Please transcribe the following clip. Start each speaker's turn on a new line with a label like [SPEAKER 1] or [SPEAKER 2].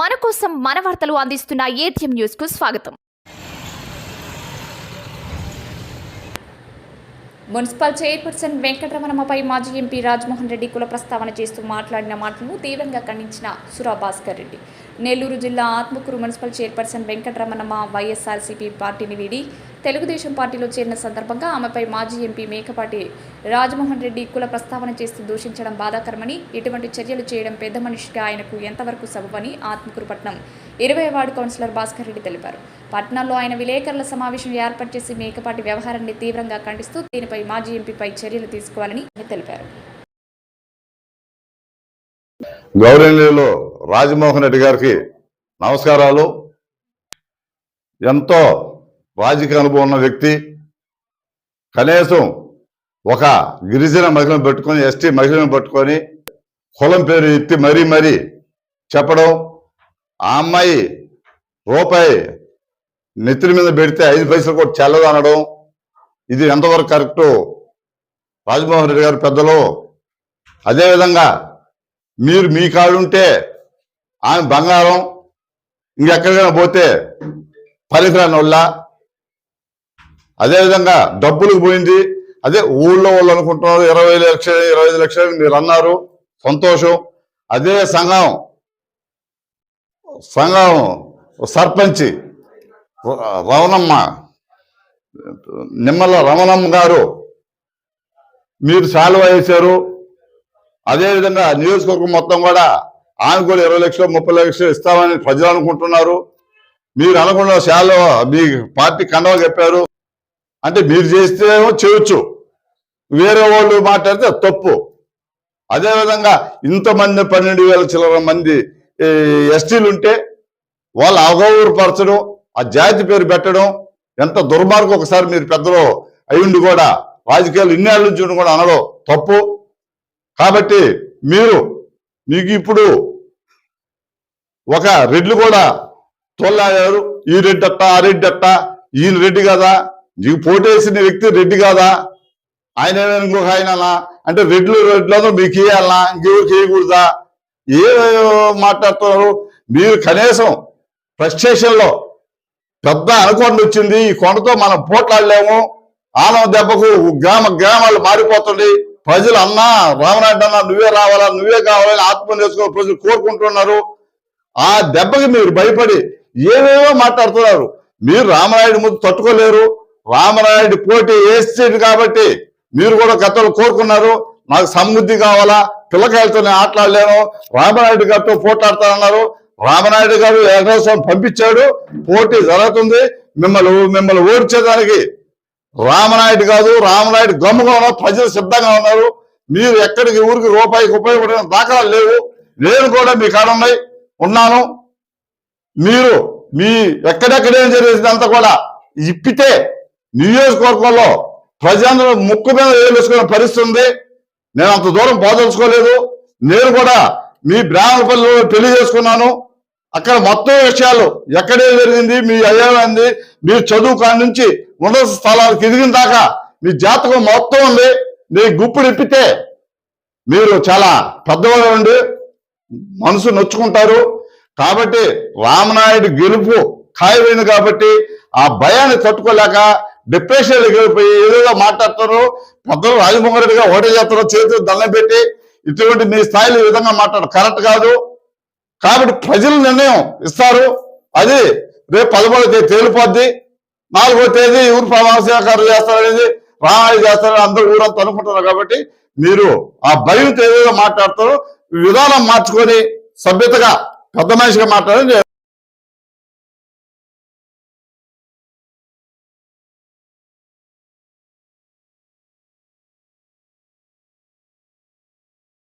[SPEAKER 1] మన కోసం మన వార్తలు అందిస్తున్న ఏటీఎం న్యూస్కు స్వాగతం. మున్సిపల్ చైర్పర్సన్ వెంకటరమణమ్మపై మాజీ ఎంపీ రాజ్మోహన్ రెడ్డి కుల ప్రస్తావన చేస్తూ మాట్లాడిన మాటలను తీవ్రంగా ఖండించిన సురా భాస్కర్ రెడ్డి. నెల్లూరు జిల్లా Atmakur municipal chairperson Venkataramanamma YSRCP పార్టీని వీడి తెలుగుదేశం పార్టీలో చేరిన సందర్భంగా ఆమెపై మాజీ ఎంపీ మేకపాటి రాజమోహన్ రెడ్డి కుల ప్రస్తావన చేస్తూ దూషించడం బాధాకరమని ఇటువంటి చర్యలు చేయడం పెద్ద మనిషిగా ఆయనకు ఎంతవరకు సబబని ఆత్మకూరు పట్నం ఇరవై వార్డు కౌన్సిలర్ భాస్కర్ రెడ్డి తెలిపారు. పట్నంలో ఆయన విలేకరుల సమావేశం ఏర్పాటు చేసి మేకపాటి వ్యవహారాన్ని తీవ్రంగా ఖండిస్తూ దీనిపై మాజీ ఎంపీపై చర్యలు తీసుకోవాలని ఆయన తెలిపారు.
[SPEAKER 2] గౌరవనీయులు రాజమోహన్ రెడ్డి గారికి నమస్కారాలు. ఎంతో రాజకీయ అనుభవం ఉన్న వ్యక్తి. కనీసం ఒక గిరిజన మహిళను పెట్టుకొని ఎస్టీ మహిళను పట్టుకొని కులం పేరు ఎత్తి మరీ మరీ చెప్పడం ఆ అమ్మాయి రూపాయి నెత్తిన మీద పెడితే ఐదు పైసలు కూడా చెల్లదు అనడం ఇది ఎంతవరకు కరెక్టు? రాజమోహన్ రెడ్డి గారు పెద్దలు అదేవిధంగా మీరు మీ కాడుంటే ఆమె బంగారం ఇంకెక్కడికైనా పోతే పనికిరాని వాళ్ళ అదేవిధంగా డబ్బులకు పోయింది. అదే ఊళ్ళో వాళ్ళు అనుకుంటున్నారు ఇరవై లక్షలు ఇరవై ఐదు లక్షలు మీరు అన్నారు. సంతోషం. అదే సంఘం సంఘం సర్పంచి రమణమ్మ నిమ్మల రమణమ్మ గారు మీరు సాల్వ్ వేశారు. అదేవిధంగా నియోజకవర్గం మొత్తం కూడా ఆమె కూడా ఇరవై లక్షలు ముప్పై లక్షలు ఇస్తామని ప్రజలు అనుకుంటున్నారు. మీరు అనుకున్న శాలో మీ పార్టీ కండవ చెప్పారు. అంటే మీరు చేస్తేమో చేయొచ్చు. వేరే వాళ్ళు మాట్లాడితే తప్పు. అదేవిధంగా ఇంతమంది పన్నెండు వేల చిల్లర మంది ఎస్టీలు ఉంటే వాళ్ళు అవగౌరపరచడం ఆ జాతి పేరు పెట్టడం ఎంత దుర్మార్గం. ఒకసారి మీరు పెద్దలు అయ్యుండి కూడా రాజకీయాలు ఇన్నేళ్ళ నుంచి కూడా అనడం తప్పు. కాబట్టి మీరు మీకు ఇప్పుడు ఒక రెడ్లు కూడా తోలాగారు ఈ రెడ్డి అట్ట ఆ రెడ్డి అట్ట ఈయన రెడ్డి కదా. నీకు పోటేసిన వ్యక్తి రెడ్డి కాదా. ఆయన ఇంకొక ఆయననా అంటే రెడ్లు రెడ్లను మీకు ఇవ్వాలనా ఇంకెవరికి వేయకూడదా ఏ మాట్లాడుతున్నారు. మీరు కనీసం ఫ్రస్ట్రేషన్ పెద్ద అనుకొండ వచ్చింది. ఈ కొండతో మనం పోట్లాడలేము. ఆనం దెబ్బకు గ్రామ గ్రామాలు మారిపోతుంది ప్రజలు అన్నా రామనాయుడు అన్నా నువ్వే రావాలా నువ్వే కావాలని ఆత్మ చేసుకో ప్రజలు కోరుకుంటున్నారు. ఆ దెబ్బకి మీరు భయపడి ఏవేవో మాట్లాడుతున్నారు. మీరు రామనాయుడు ముందు తట్టుకోలేరు. రామనాయుడు పోటీ వేసేది కాబట్టి మీరు కూడా గతంలో కోరుకున్నారు. నాకు సమృద్ధి కావాలా పిల్లకాయలతో నేను ఆటలాడలేను. రామనాయుడు గారితో పోట్లాడతానన్నారు. రామనాయుడు గారు ఏకదోసం పంపించాడు. పోటీ జరుగుతుంది. మిమ్మల్ని మిమ్మల్ని ఓడ్చేదానికి రామనాయుడు కాదు రామనాయుడు గమ్ముగా ఉన్నారు ప్రజలు సిద్ధంగా ఉన్నారు. మీరు ఎక్కడికి ఊరికి రూపాయికి ఉపయోగపడిన దాఖలాలు లేవు. నేను కూడా మీ కాడ ఉన్నాయి ఉన్నాను. మీరు మీ ఎక్కడెక్కడేం జరిగిందంతా కూడా ఇప్పితే నియోజకవర్గంలో ప్రజలందరూ ముక్కు మీద వేలుసుకునే పరిస్థితి ఉంది. నేను అంత దూరం పోదలుచుకోలేదు. నేను కూడా మీ బ్రాహ్మణపల్లిలో పెళ్ళి చేసుకున్నాను. అక్కడ మొత్తం విషయాలు ఎక్కడే జరిగింది మీ అయ్యేమైంది మీ చదువు కాడి నుంచి ఉన్నత స్థలాలకు ఎదిగిన దాకా మీ జాతకం మొత్తం ఉంది. మీ గుప్పుడు ఇప్పితే మీరు చాలా పెద్దవాళ్ళు ఉండి మనసు నొచ్చుకుంటారు. కాబట్టి రామనాయుడు గెలుపు ఖాయమైంది కాబట్టి ఆ భయాన్ని తట్టుకోలేక డిప్రెషన్ వెళ్ళిపోయి ఏదేదో మాట్లాడతారు పెద్దలు రాజమోహన్ రెడ్డిగా ఓటే చేస్తారు చేతులు దండం పెట్టి ఇటువంటి మీ స్థాయిలో ఈ విధంగా మాట్లాడు కరెక్ట్ కాదు. కాబట్టి ప్రజలు నిర్ణయం ఇస్తారు. అది రేపు పదమూడో తేదీ తేలిపోద్ది. నాలుగో తేదీ ఊరు ప్రమాణ చేస్తారనేది రామాయణ చేస్తారని అందరూ ఊరంతా అనుకుంటున్నారు కాబట్టి మీరు ఆ భయం తేదీగా మాట్లాడతారు విధానం మార్చుకొని సభ్యతగా పెద్ద మనిషిగా మాట్లాడని